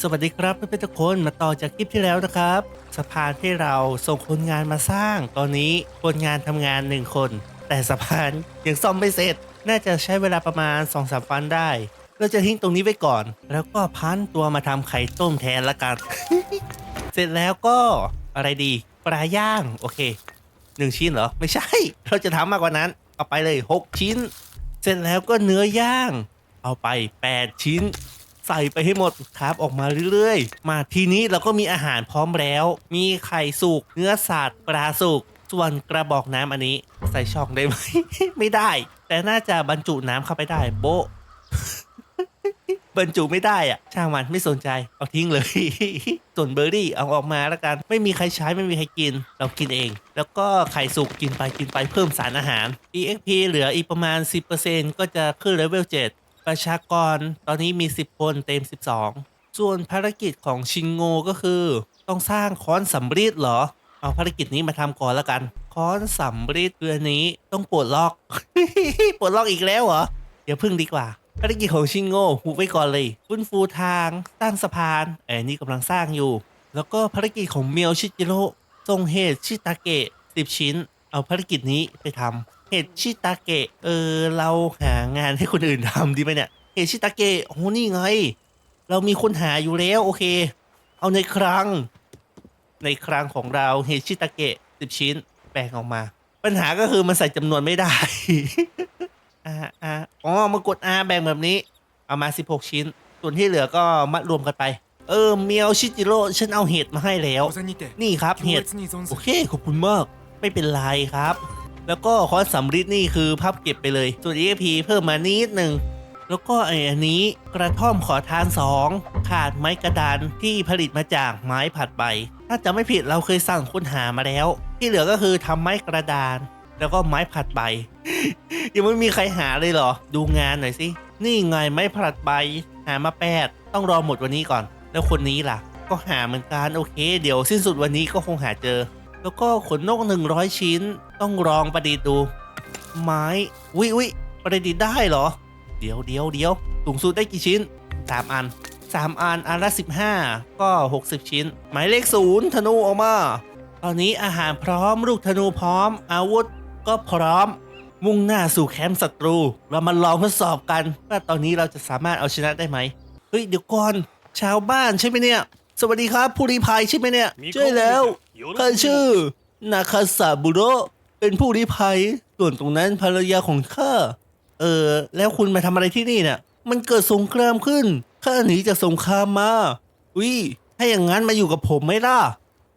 สวัสดีครับเพื่อนๆทุกคนมาต่อจากคลิปที่แล้วนะครับ สะพานที่เราส่งคนงานมาสร้าง ตอนนี้คนงานทำงานหนึ่งคน แต่สะพานยังซ่อมไม่เสร็จ น่าจะใช้เวลาประมาณ2อสวันได้ เราจะทิ้งตรงนี้ไว้ก่อน แล้วก็พันตัวมาทำไข่ต้มแทนละกัน เสร็จแล้วก็อะไรดีปลาย่างโอเคหนึ่งชิ้นเหรอ ไม่ใช่ เราจะทำมากกว่านั้น เอาไปเลย 6 ชิ้น เสร็จแล้วก็เนื้อย่าง เอาไป 8 ชิ้น ใส่ไปให้หมดครับออกมาเรื่อยๆ มาทีนี้เราก็มีอาหารพร้อมแล้ว มีไข่สุกเนื้อสัตว์ปลาสุกส่วนกระบอกน้ำอันนี้ ใส่ช่องได้ไหม ไม่ได้ แต่น่าจะบรรจุน้ำเข้าไปได้ โบะบรรจุไม่ได้อะช่างมันไม่สนใจเอาทิ้งเลย ส่วนเบอร์รี่เอาออกมาแล้วกัน ไม่มีใครใช้ไม่มีใครกิน เรากินเอง แล้วก็ไข่สุกกินไปกินไปเพิ่มสารอาหาร EXP เหลืออีกประมาณ 10%ก็จะขึ้นเลเวล7 ประชากรตอนนี้มี 10 คนเต็ม 12 ส่วนภารกิจของชิงโงก็คือ ต้องสร้างค้อนสำริดเหรอ เอาภารกิจนี้มาทำก่อนแล้วกัน ค้อนสำริดเดือนนี้ต้องปลดล็อก ปลดล็อกอีกแล้วเหรอเดี๋ยวพึ่งดีกว่าภารกิจของชิงโง่หูไว้ก่อนเลยฟื้นฟูทางสร้างสะพานไอ้นี่กำลังสร้างอยู่ แล้วก็ภารกิจของเมียวชิจิโร่ทรงเฮดชิตาเกะ10 ชิ้น เอาภารกิจนี้ไปทำ เฮดชิตาเกะ เออ เราหางานให้คนอื่นทำดีไหมเนี่ยเฮดชิตาเกะโอ้นี่ไง เรามีคนหาอยู่แล้วโอเค เอาในครัง ในครังของเราเฮดชิตาเกะสิบชิ้นแบ่งออกมา ปัญหาก็คือมันใส่จำนวนไม่ได้ อ่าอ่าอ๋อมากดอาแบ่งแบบนี้ เอามาสิบหกชิ้น ส่วนที่เหลือก็มัดรวมกันไป เออเมียวชิจิโร่ฉันเอาเห็ดมาให้แล้ว นี่ครับเห็ดโอเคขอบคุณมาก ไม่เป็นไรครับ แล้วก็คอนสำริดนี่คือภาพเก็บไปเลย ส่วน EXP เพิ่มมานิดหนึ่งแล้วก็ไอ้อันนี้กระท่อมขอทาน 2 ขาดไม้กระดานที่ผลิตมาจากไม้ผัดใบ ถ้าจะไม่ผิดเราเคยสั่งค้นหามาแล้ว ที่เหลือก็คือทำไม้กระดาน แล้วก็ไม้ผัดใบ ยังไม่มีใครหาเลยเหรอ ดูงานหน่อยสิ นี่ไงไม้ผัดใบ หามาแปดต้องรอหมดวันนี้ก่อน แล้วคนนี้ล่ะ ก็หาเหมือนกันโอเค เดี๋ยวสิ้นสุดวันนี้ก็คงหาเจอ แล้วก็ขนนก100ชิ้น ต้องลองประดิษฐ์ดู ไม้วิวิประดิษฐ์ได้เหรอ เดี๋ยวเดี๋ยวเดี๋ยวสูงสุดได้กี่ชิ้น3อัน3อันอันละ15ก็60ชิ้น หมายเลขศูนย์ธนูออกมา ตอนนี้อาหารพร้อมลูกธนูพร้อม อาวุธก็พร้อม มุ่งหน้าสู่แคมป์ศัตรู เรามาลองทดสอบกัน ว่าตอนนี้เราจะสามารถเอาชนะได้ไหมเฮ้ยเดี๋ยวก่อนชาวบ้านใช่ไหมเนี่ย สวัสดีครับผู้รีภัยใช่ไหมเนี่ยใช่แล้ว เขาชื่อ นาคาซาบุโรเป็นผู้ริภัย ส่วนตรงนั้นภรรยาของข้า เออ แล้วคุณมาทำอะไรที่นี่เนี่ย มันเกิดสงครามขึ้น ข้าหนีจากสงครามมา อุ้ย ถ้าอย่างนั้นมาอยู่กับผมไม่ล่ะ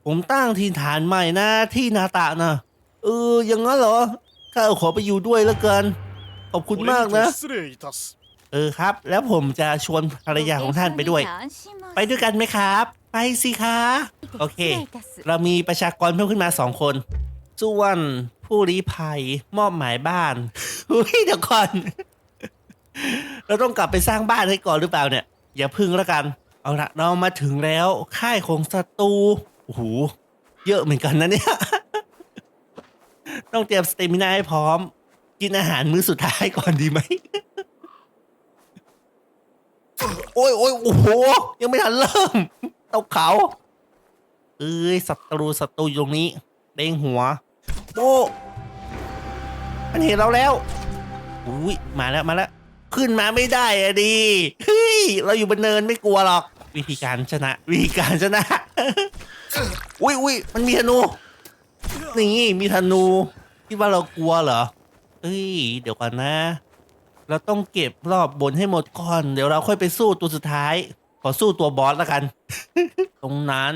ผมตั้งทีมฐานใหม่นะที่นาตะนะ เออ อย่างนั้นเหรอ ข้าขอไปอยู่ด้วยแล้วกัน ขอบคุณมากนะ เออครับ แล้วผมจะชวนภรรยาของท่านไปด้วย ไปด้วยกันไหมครับ สิคะ โอเค เรามีประชากรเพิ่มขึ้นมาสองคนส่วนผู้ลี้ภัยมอบหมายบ้านอุ้ยเดี๋ยวก่อน เราต้องกลับไปสร้างบ้านให้ก่อนหรือเปล่าเนี่ย อย่าพึ่งแล้วกัน เอาละเรามาถึงแล้วค่ายของศัตรูโอ้โหเยอะเหมือนกันนะเนี่ย ต้องเตรียมสเตมินาให้พร้อม กินอาหารมื้อสุดท้ายก่อนดีไหมโอ้ยโอ้ยโอ้โห ยังไม่ทันเริ่มเตาเขา เอ้ยศัตรูศัตรูอยู่ตรงนี้เด้งหัวโบมันเห็นเราแล้วอุ้ยมาแล้วมาแล้ว ขึ้นมาไม่ได้อะดิเฮ้ยเราอยู่บนเนินไม่กลัวหรอก วิธีการชนะวิธีการชนะอุ้ยอุ้ยมันมีธนูนี่มีธนูคิดว่าเรากลัวเหรอเอ้ย เดี๋ยวก่อนนะ เราต้องเก็บรอบบนให้หมดก่อน เดี๋ยวเราค่อยไปสู้ตัวสุดท้าย ขอสู้ตัวบอสแล้วกัน ตรงนั้น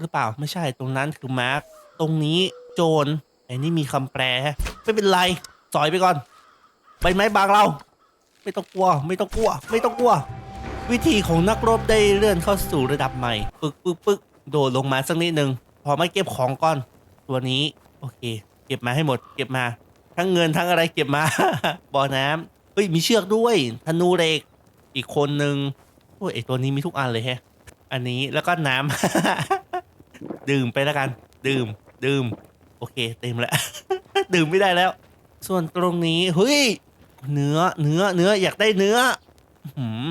หรือเปล่าไม่ใช่ตรงนั้นคือมาร์คตรงนี้โจรไอ้นี่มีคำแปลไม่เป็นไรสอยไปก่อนใบไม้บางเรา ไม่ต้องกลัว ไม่ต้องกลัว ไม่ต้องกลัว วิธีของนักรบได้เลื่อนเข้าสู่ระดับใหม่ปึกปึกปึกโดดลงมาสักนิดหนึ่งพอไม่เก็บของก่อน ตัวนี้โอเค เก็บมาให้หมด เก็บมา ทั้งเงินทั้งอะไรเก็บมา บ่อน้ำเฮ้ยมีเชือกด้วยธนูเหล็กอีกคนนึงโอ้ยไอตัวนี้มีทุกอันเลยแฮะ อันนี้แล้วก็น้ำ ดื่มไปแล้วกัน ดื่ม ดื่ม โอเค เต็มแล้ว ดื่มไม่ได้แล้ว ส่วนตรงนี้เฮ้ยเนื้อ เนื้อ เนื้อ อยากได้เนื้อหืม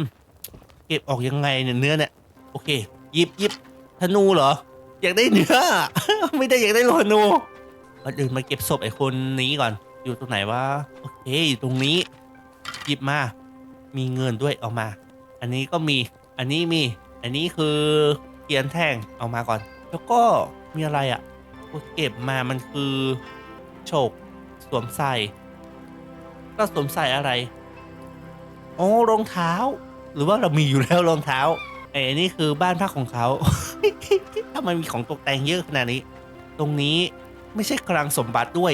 เก็บออกยังไงเนี่ยเนื้อเนี่ย โอเคหยิบหยิบธนูเหรอ อยากได้เนื้อ ไม่ได้อยากได้โลนูก่อนอื่นมาเก็บศพไอ้คนนี้ก่อน อยู่ตรงไหนวะ โอเคอยู่ตรงนี้ หยิบมา มีเงินด้วยเอามา อันนี้ก็มี อันนี้มี อันนี้คือเกียนแท่งเอามาก่อน แล้วก็มีอะไรอะ่ะเก็บมามันคือโฉกสวมใส่ก็สวมใส่อะไรโอ้รองเท้า หรือว่าเรามีอยู่แล้วรองเท้าไอ้นี่คือบ้านพักของเขาถ้ามันมีของตกแต่งเยอะขนาดนี้ ตรงนี้ไม่ใช่คลังสมบัติด้วย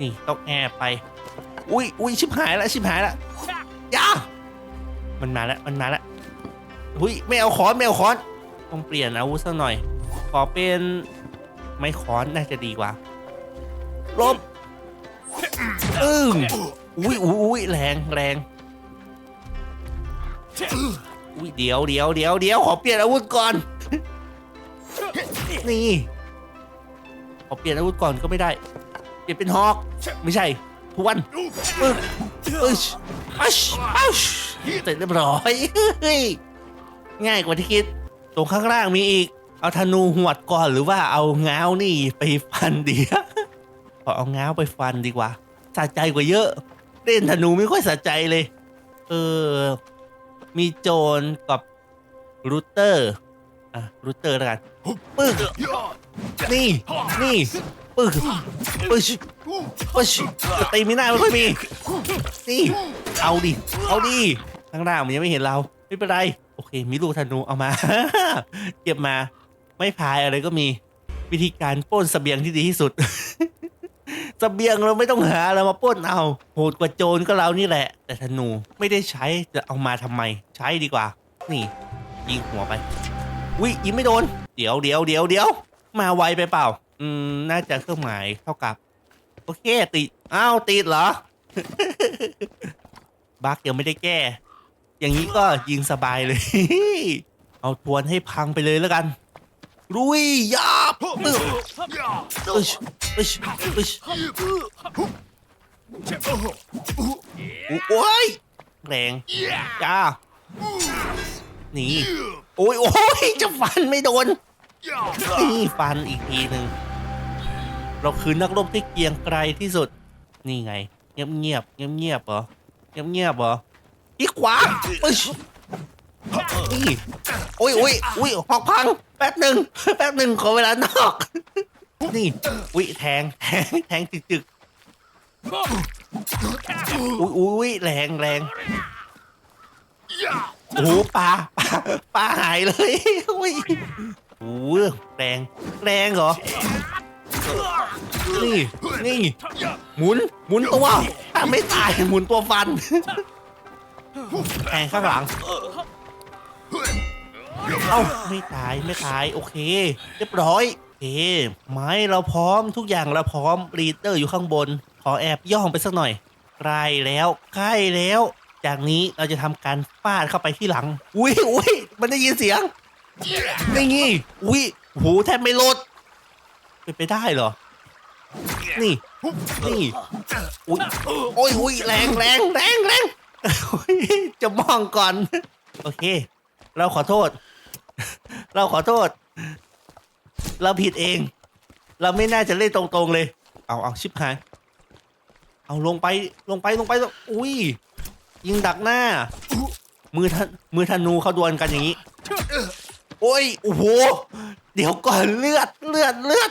นี่ต้องแอบไป อุ้ยอุ้ยชิบหายแล้วชิบหายแล้วยามันมาแล้วมันมาแล้ว อุ้ยไม่เอาค้อนไม่เอาค้อน ต้องเปลี่ยนอาวุธสักหน่อย ขอเป็นไม้ค้อนน่าจะดีกว่าลบอึ้งอุ้ยอุ้ยอุ้ยแรงแรงอุ้ยเดี๋ยวเดี๋ยวเดี๋ยวเดี๋ยวขอเปลี่ยนอาวุธก่อน นี่ ขอเปลี่ยนอาวุธก่อนก็ไม่ได้ เปลี่ยนเป็นฮอกไม่ใช่ทวนปึ๊กปึ๊ชอัชอัชเสร็จเรียบร้อยเฮ้ย ง่ายกว่าที่คิด ตรงข้างล่างมีอีก เอาธนูหวดก่อนหรือว่าเอาง้าวนี่ไปฟันดีขอเอาง้าวไปฟันดีกว่าสะใจกว่าเยอะ เล่นธนูไม่ค่อยสะใจเลย เออ มีโจรกับรูเตอร์ อะรูเตอร์แล้วกันปึ๊กนี่ นี่ปึ๊กปึ๊ชปึ๊ชตีไมิน่าไม่ค่อยมี นี่ เอาดิ เอาดิข้างล่างมันยังไม่เห็นเรา ไม่เป็นไร อเค มีลูกธนูเอามา เก็บมาไม่พายอะไรก็มีวิธีการป้นเสบียงที่ดีที่สุดเสบียงเราไม่ต้องหาเรามาป้นเอาโหดกว่าโจรก็เรานี่แหละ แต่ธนูไม่ได้ใช้จะเอามาทำไม ใช้ดีกว่า นี่ ยิงหัวไปวิยิงไม่โดน เดี๋ยวเดี๋ยวเดี๋ยวเดี๋ยวมาไวไปเปล่า อืมน่าจะเครื่องหมายเท่ากับ โอเคติดอ้าวติดเหรอบั๊กยังไม่ได้แก้ อย่างนี้ก็ยิงสบายเลย เอาทวนให้พังไปเลยแล้วกันรุยยาบตึ๊บอึชอึชอึชโอ้ยแรงจ้าหนีโอ้ยโอ้ยจะฟันไม่โดนนี่ฟันอีกทีหนึ่งเราคือนักรบที่เกียงไกรที่สุด นี่ไง เงียบเงียบเงียบเงียบเหรอเงียบเงียบเหรอ อีกขวาปึ๊ชนี่โอ้ยโอ้ยอุ้ยหอกพัง แป๊บหนึ่งแป๊บหนึ่งขอเวลานอก นี่อุ้ยแทงแทงแทงจึกจึกอุ้ยอุ้ยแรงแรงโอ้โหปลาปลาปลาหายเลยอุ้ยโอ้แรงแรงเหรอ นี่ นี่ หมุน หมุนตัวถ้าไม่ตาย หมุนตัวฟัน แทงข้างหลัง เอ้าไม่ตายไม่ตายโอเค เรียบร้อยโอเคไม้เราพร้อมทุกอย่างเราพร้อมรีเตอร์อยู่ข้างบน ขอแอบย่องไปสักหน่อยใกล้แล้วใกล้แล้ว จากนี้เราจะทำการฟาดเข้าไปที่หลัง อุ้ยอุ้ยมันได้ยินเสียงนี่งี้อุ้ยโหแทบไม่ลดเป็นไปได้เหรอ นี่นี่อุ้ยโอ้ยอุ้ยแรงแรงแรงแรง จะมองก่อน โอเค เราขอโทษ เราขอโทษ เราผิดเอง เราไม่น่าจะเล่นตรงๆเลย เอาเอาชิบหาย เอาลงไปลงไปลงไปลงอุ้ยยิงดักหน้า มือทันมือธนูเขาดวลกันอย่างนี้ โอ้ยโอ้โหเดี๋ยวก่อนเลือดเลือดเลือด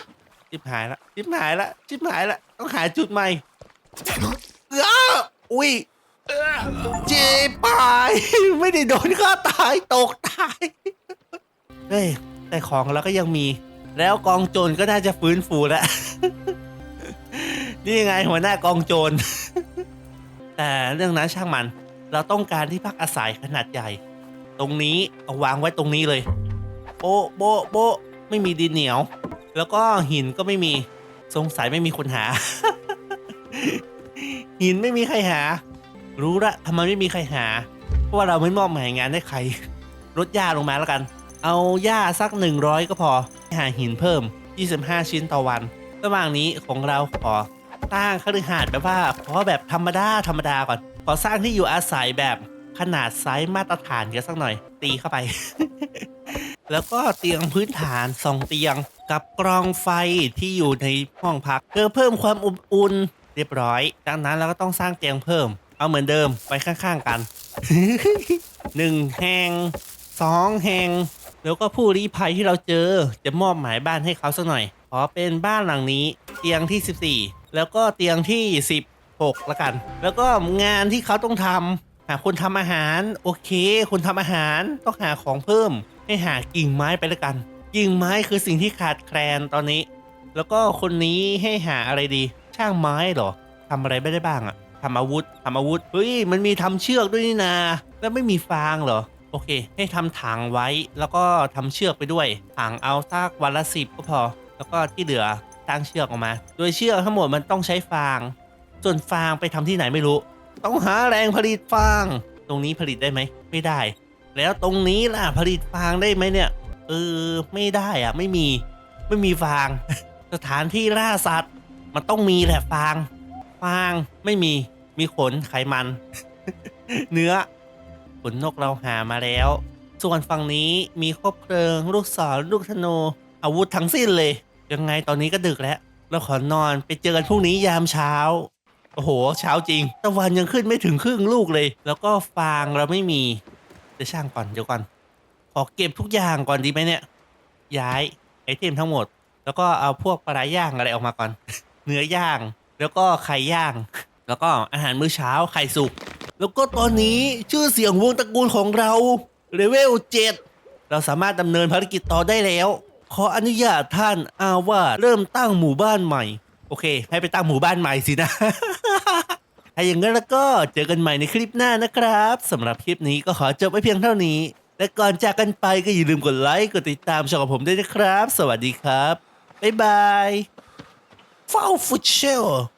ชิบหายละชิบหายละชิบหายละต้องหาจุดใหม่เอออุ้ย จ็บปาย ไม่ได้โดนฆ่าตายตกตาย เฮ้ย แต่ของเราก็ยังมี แล้วกองโจรก็น่าจะฟื้นฟูแล้ว นี่ไงหัวหน้ากองโจร แต่เรื่องนั้นช่างมัน เราต้องการที่พักอาศัยขนาดใหญ่ ตรงนี้เอาวางไว้ตรงนี้เลย โบะโบะโบะไม่มีดินเหนียว แล้วก็หินก็ไม่มี สงสัยไม่มีคนหา หินไม่มีใครหา รู้ละทำไมไม่มีใครหา เพราะว่าเราไม่มอบหมายงานให้ใครลดหญ้าลงมาแล้วกัน เอาหญ้าสัก 100 ก็พอ หาหินเพิ่ม 25 ชิ้นต่อวัน ระหว่างนี้ของเราขอสร้างคฤหาสน์แบบว่าขอแบบธรรมดาธรรมดาก่อน ขอสร้างที่อยู่อาศัยแบบขนาดไซส์มาตรฐานกันสักหน่อย ตีเข้าไป แล้วก็เตียงพื้นฐานสองเตียงกับกรองไฟที่อยู่ในห้องพักเพื่อเพิ่มความอบอุ่นเรียบร้อย จากนั้นเราก็ต้องสร้างเตียงเพิ่ม เอาเหมือนเดิมไปข้างๆกัน หนึ่งแห่งสองแห่งแล้วก็ผู้ลี้ภัยที่เราเจอจะมอบหมายบ้านให้เขาสักหน่อย ขอเป็นบ้านหลังนี้ เตียงที่ 14 แล้วก็เตียงที่ 16ละกัน แล้วก็งานที่เขาต้องทำหาคนทำอาหาร โอเค คนทำอาหารต้องหาของเพิ่ม ให้หากิ่งไม้ไปละกัน กิ่งไม้คือสิ่งที่ขาดแคลนตอนนี้ แล้วก็คนนี้ให้หาอะไรดี ช่างไม้เหรอทำอะไรไม่ได้บ้างอะ ทำอาวุธทำอาวุธเฮ้ยมันมีทำเชือกด้วยนี่นาแล้วไม่มีฟางเหรอโอเค ให้ทำถังไว้แล้วก็ทำเชือกไปด้วยถังเอาสักวันละสิบก็พอ แล้วก็ที่เหลือตั้งเชือกออกมา โดยเชือกทั้งหมดมันต้องใช้ฟาง ส่วนฟางไปทำที่ไหนไม่รู้ ต้องหาแรงผลิตฟาง ตรงนี้ผลิตได้ไหมไม่ได้ แล้วตรงนี้ล่ะผลิตฟางได้ไหมเนี่ยเออไม่ได้อะไม่มีไม่มีฟาง สถานที่ล่าสัตว์ มันต้องมีแหละฟาง ฟางไม่มีมีขนไขมัน เนื้อขนนกเราหามาแล้ว ส่วนฝั่งนี้มีครบเพลิง ลูกศรลูกธนูอาวุธทั้งสิ้นเลย ยังไงตอนนี้ก็ดึกแล้ว เราขอนอนไปเจอกันพรุ่งนี้ยามเช้า โอ้โห เช้าจริงตะวันยังขึ้นไม่ถึงครึ่งลูกเลย แล้วก็ฟางเราไม่มีเดี๋ยวช่างก่อนเดี๋ยวก่อน ขอเก็บทุกอย่างก่อนดีไหมเนี่ย ย้ายไอเทมทั้งหมด แล้วก็เอาพวกปลาร้าย่างอะไรออกมาก่อน เนื้อย่าง แล้วก็ไข่ย่าง แล้วก็อาหารมื้อเช้าไข่สุก แล้วก็ตอนนี้ชื่อเสียงวงตระกูลของเราเลเวล7เราสามารถดำเนินภารกิจต่อได้แล้ว ขออนุญาตท่านอาว่าเริ่มตั้งหมู่บ้านใหม่ โอเค ให้ไปตั้งหมู่บ้านใหม่สินะ ถ้าอย่างนั้นแล้วก็เจอกันใหม่ในคลิปหน้านะครับสำหรับคลิปนี้ก็ขอจบไว้เพียงเท่านี้ และก่อนจากกันไปก็อย่าลืมกดไลค์กดติดตามช่องของผมด้วยนะครับ สวัสดีครับบ๊ายบาย Qual o futebol?